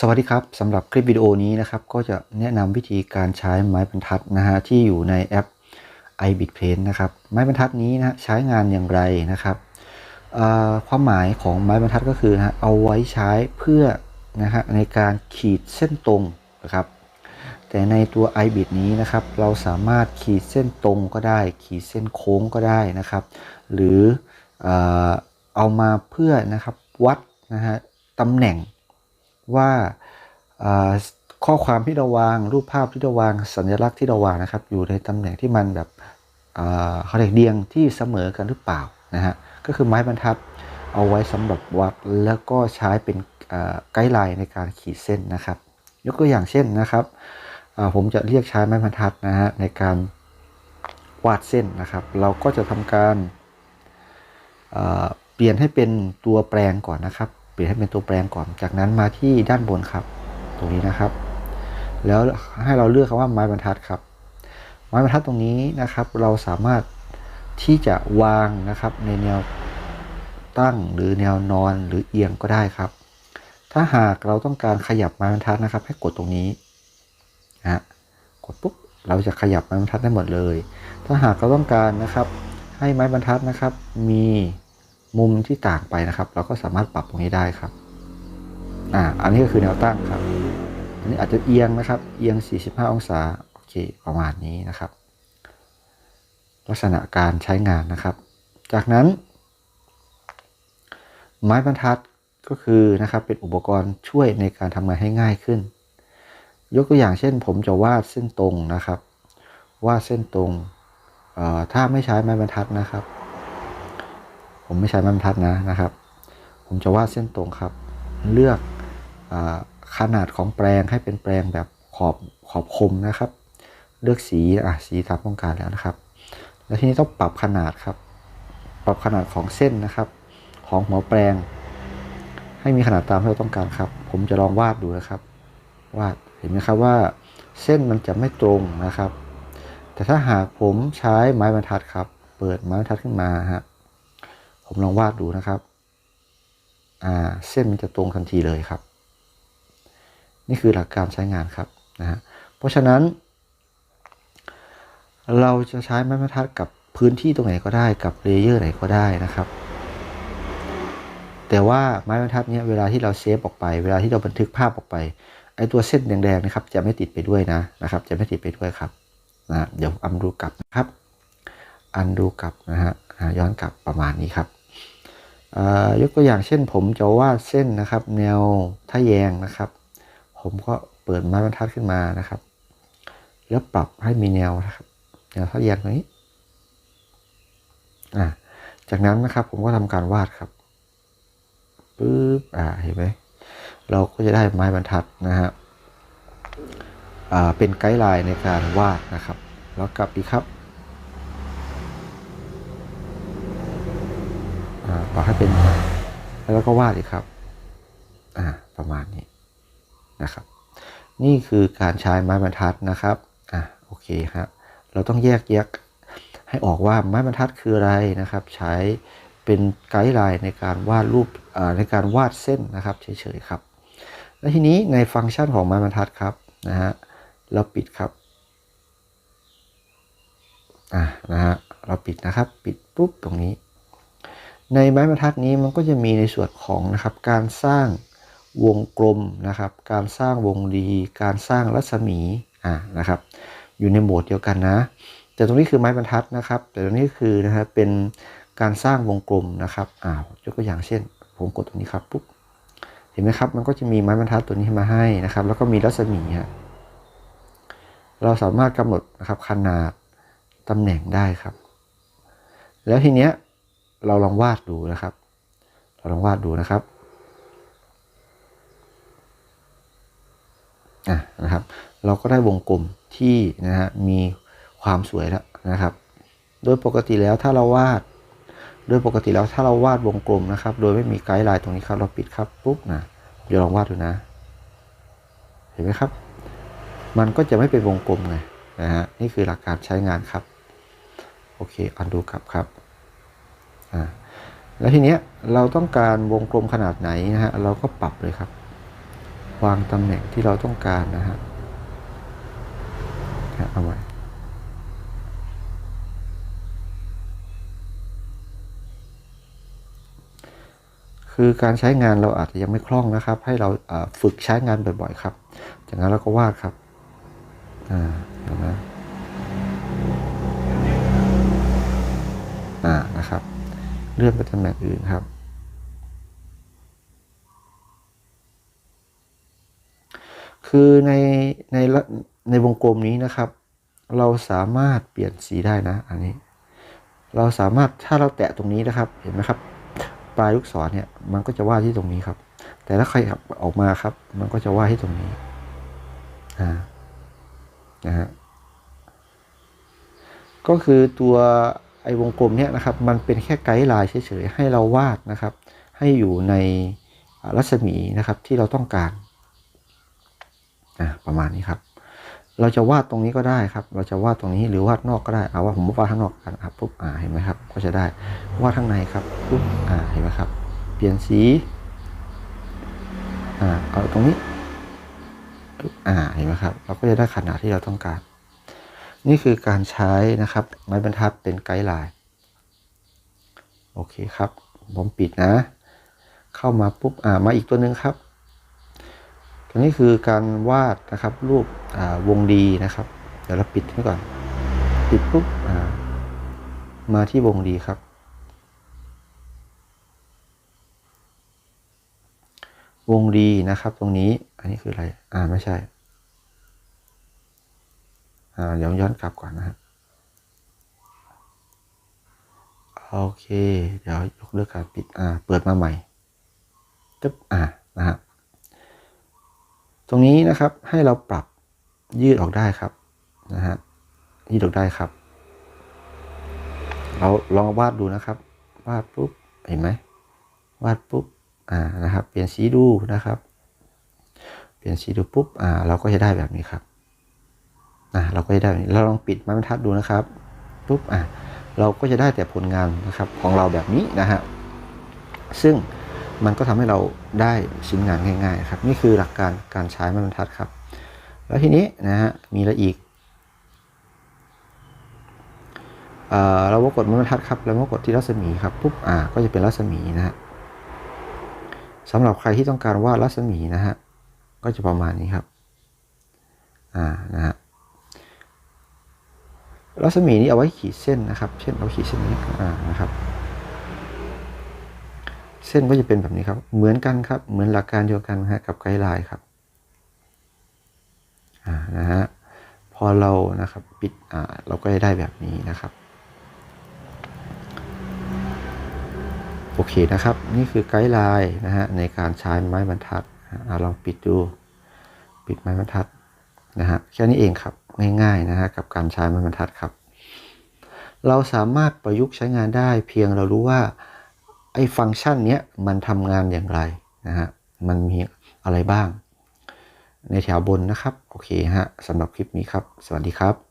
สวัสดีครับสำหรับคลิปวิดีโอนี้นะครับก็จะแนะนำวิธีการใช้ไม้บรรทัดนะฮะที่อยู่ในแอป iBit Paint นะครับไม้บรรทัดนี้นะใช้งานอย่างไรนะครับความหมายของไม้บรรทัดก็คือนะเอาไว้ใช้เพื่อนะฮะในการขีดเส้นตรงนะครับแต่ในตัว iBit นี้นะครับเราสามารถขีดเส้นตรงก็ได้ ขีดเส้นโค้งก็ได้นะครับ หรือเอามาเพื่อนะครับวัดนะฮะตำแหน่ง ว่าข้อความที่เราวาง รูปภาพที่เราวาง สัญลักษณ์ที่เราวางนะครับ อยู่ในตำแหน่งที่มันแบบเขาเรียกเรียงที่เสมอกันหรือเปล่านะฮะก็คือไม้บรรทัดเอาไว้สำหรับวัดแล้วก็ใช้เป็นไกด์ไลน์ในการขีดเส้นนะครับ ยกตัวอย่างเช่นนะครับผมจะเรียกใช้ไม้บรรทัดนะฮะในการวาดเส้นนะครับ เราก็จะทำการเปลี่ยนให้เป็นตัวแปลงก่อนนะครับ เปลี่ยนให้เป็นตัวแปลงก่อน จากนั้นมาที่ด้านบนครับ ตรงนี้นะครับ แล้วให้เราเลือกคำว่าไม้บรรทัดครับ ไม้บรรทัดตรงนี้นะครับ เราสามารถที่จะวางนะครับในแนวตั้งหรือแนวนอนหรือเอียงก็ได้ครับ ถ้าหากเราต้องการขยับไม้บรรทัดนะครับ ให้กดตรงนี้นะฮะกดปุ๊บเราจะขยับไม้บรรทัดได้หมดเลย ถ้าหากเราต้องการนะครับ ให้ไม้บรรทัดนะครับ มี มุมที่ต่างไปนะครับ เราก็สามารถปรับตรงนี้ได้ครับอ่าอันนี้ก็คือแนวตั้งครับ อันนี้อาจจะเอียงนะครับ เอียง 45 องศาโอเคประมาณนี้นะครับ ลักษณะการใช้งานนะครับ จากนั้น ไม้บรรทัดก็คือนะครับเป็นอุปกรณ์ช่วยในการทำงานให้ง่ายขึ้น ยกตัวอย่างเช่น ผมจะวาดเส้นตรงนะครับ วาดเส้นตรงถ้าไม่ใช้ไม้บรรทัดนะครับ ผมไม่ใช้ไม้บรรทัดนะนะครับ ผมจะวาดเส้นตรงครับ เลือกอขนาดของแปลงให้เป็นแปลงแบบขอบขอบคมนะครับ เลือกสีอะสีตามต้องการแล้วนะครับ แล้วทีนี้ต้องปรับขนาดครับ ปรับขนาดของเส้นนะครับ ของหัวแปลง ให้มีขนาดตามที่เราต้องการครับ ผมจะลองวาดดูนะครับ วาดเห็นไหมครับว่า เส้นมันจะไม่ตรงนะครับ แต่ถ้าหากผมใช้ไม้บรรทัดครับ เปิดไม้บรรทัดขึ้นมาฮะ ผมลองวาดดูนะครับ อ่า เส้นมันจะตรงทันทีเลยครับ นี่คือหลักการใช้งานครับนะฮะ เพราะฉะนั้น เราจะใช้ไม้บรรทัดกับพื้นที่ตรงไหนก็ได้กับเลเยอร์ไหนก็ได้นะครับ แต่ว่าไม้บรรทัดเนี้ยเวลาที่เราเซฟออกไป เวลาที่เราบันทึกภาพออกไปไอตัวเส้นแดงๆนะครับ จะไม่ติดไปด้วยนะนะครับ จะไม่ติดไปด้วยครับนะเดี๋ยวอันดูกลับนะครับ อันดูกลับนะฮะย้อนกลับประมาณนี้ครับ ยกตัวอย่างเช่น ผมจะวาดเส้นนะครับ แนวทะแยงนะครับ ผมก็เปิดไม้บรรทัดขึ้นมานะครับ แล้วปรับให้มีแนวนะครับแนวทะแยงตรงนี้อ่าจากนั้นนะครับผมก็ทำการวาดครับปึ๊บอ่าเห็นไหมเราก็จะได้ไม้บรรทัดนะฮะอ่าเป็นไกด์ไลน์ในการวาดนะครับ แล้วกลับอีกครับ อ่าปรับให้เป็น แล้วก็วาดอีกครับ อ่า ประมาณนี้นะครับ นี่คือการใช้ไม้บรรทัดนะครับ อ่าโอเคครับ เราต้องแยกแยกให้ออกว่าไม้บรรทัดคืออะไรนะครับ ใช้เป็นไกด์ไลน์ในการวาดรูปอ่าในการวาดเส้นนะครับเฉยๆครับ และทีนี้ในฟังก์ชันของไม้บรรทัดครับนะฮะเราปิดครับอ่านะฮะเราปิดนะครับ ปิดปุ๊บตรงนี้ ในไม้บรรทัดนี้มันก็จะมีในส่วนของนะครับการสร้างวงกลมนะครับ การสร้างวงรีการสร้างรัศมีอ่านะครับ อยู่ในโหมดเดียวกันนะ แต่ตรงนี้คือไม้บรรทัดนะครับ แต่ตรงนี้คือนะฮะเป็นการสร้างวงกลมนะครับอ่าวยกตัวอย่างเช่น ผมกดตรงนี้ครับปุ๊บเห็นไหมครับ มันก็จะมีไม้บรรทัดตัวนี้มาให้นะครับ แล้วก็มีรัศมีฮะเราสามารถกำหนดนะครับขนาดตำแหน่งได้ครับ แล้วทีเนี้ย เราลองวาดดูนะครับ เราลองวาดดูนะครับอะนะครับ เราก็ได้วงกลมที่นะฮะมีความสวยแล้วนะครับ โดยปกติแล้วถ้าเราวาด โดยปกติแล้วถ้าเราวาดวงกลมนะครับ โดยไม่มีไกด์ไลน์ตรงนี้ครับ เราปิดครับปุ๊บนะเดี๋ยวลองวาดดูนะ เห็นไหมครับ มันก็จะไม่เป็นวงกลมไงนะฮะนี่คือหลักการใช้งานครับ โอเคอันดูกลับครับ แล้วทีเนี้ยเราต้องการวงกลมขนาดไหนนะฮะเราก็ปรับเลยครับ วางตำแหน่งที่เราต้องการนะฮะเอาไว้คือการใช้งานเราอาจจะยังไม่คล่องนะครับ ให้เราฝึกใช้งานบ่อยๆ ครับ จากนั้นเราก็วาดครับอ่านไหมอ่านะครับ เลื่อนไปตำแหน่งอื่นครับ คือในในในวงกลมนี้นะครับ เราสามารถเปลี่ยนสีได้นะ อันนี้ เราสามารถถ้าเราแตะตรงนี้นะครับ เห็นไหมครับ ปลายลูกศรเนี่ยมันก็จะวาดที่ตรงนี้ครับ แต่ถ้าใครออกมาครับ มันก็จะวาดที่ตรงนี้อ่านะฮะก็คือตัว ไอ้วงกลมเนี่ยนะครับมันเป็นแค่ไกด์ไลน์เฉยๆให้เราวาดนะครับ ให้อยู่ในรัศมีนะครับที่เราต้องการอ่าประมาณนี้ครับ เราจะวาดตรงนี้ก็ได้ครับ เราจะวาดตรงนี้หรือวาดนอกก็ได้เอาว่าผมวาดข้างนอกกันครับปุ๊บอ่าเห็นไหมครับ ก็จะได้วาดข้างในครับปุ๊บอ่าเห็นไหมครับ เปลี่ยนสีอ่าเอาตรงนี้ปุ๊บอ่าเห็นไหมครับ เราก็จะได้ขนาดที่เราต้องการ นี่คือการใช้นะครับไม้บรรทัดเป็นไกด์ไลน์โอเคครับ ผมปิดนะ เข้ามาปุ๊บอ่ามาอีกตัวหนึ่งครับตัวนี้คือการวาดนะครับรูปอ่าวงดีนะครับ เดี๋ยวเราปิดไว้ก่อน ปิดปุ๊บอ่ามาที่วงดีครับ วงดีนะครับ ตรงนี้อันนี้คืออะไรอ่าไม่ใช่ เดี๋ยวย้อนกลับก่อนนะฮะโอเค เดี๋ยวยกเลิกการปิดอ่าเปิดมาใหม่ตึ๊บอ่านะฮะตรงนี้นะครับให้เราปรับยืดออกได้ครับนะฮะยืดออกได้ครับ เราลองวาดดูนะครับ วาดปุ๊บเห็นไหมวาดปุ๊บอ่านะครับ เปลี่ยนสีดูนะครับ เปลี่ยนสีดูปุ๊บอ่าเราก็จะได้แบบนี้ครับ อ่าเราก็จะได้เราลองปิดไม้บรรทัดดูนะครับปุ๊บอ่าเราก็จะได้แต่ผลงานนะครับของเราแบบนี้นะฮะซึ่งมันก็ทำให้เราได้ชิ้นงานง่ายๆครับนี่คือหลักการการใช้ไม้บรรทัดครับ แล้วทีนี้นะฮะมีอะไรอีกเอ่อเราก็กดไม้บรรทัดครับแล้วก็กดที่รัศมีครับปุ๊บอ่าก็จะเป็นรัศมีนะฮะสำหรับใครที่ต้องการวาดรัศมีนะฮะก็จะประมาณนี้ครับอ่านะฮะ รัศมีนี้เอาไว้ขีดเส้นนะครับ เช่นเอาขีดเส้นนี้อ่านะครับ เส้นก็จะเป็นแบบนี้ครับ เหมือนกันครับ เหมือนหลักการเดียวกันนะฮะกับไกด์ไลน์ครับอ่านะฮะพอเรานะครับปิดอ่าเราก็จะได้แบบนี้นะครับ โอเคนะครับ นี่คือไกด์ไลน์นะฮะในการใช้ไม้บรรทัดอ่าลองปิดดู ปิดไม้บรรทัดนะฮะแค่นี้เองครับ ง่ายๆนะฮะกับการใช้ไม้บรรทัดครับ เราสามารถประยุกต์ใช้งานได้เพียงเรารู้ว่าไอ้ฟังก์ชันเนี้ยมันทำงานอย่างไรนะฮะมันมีอะไรบ้าง ในแถวบนนะครับ โอเคฮะสำหรับคลิปนี้ครับ สวัสดีครับ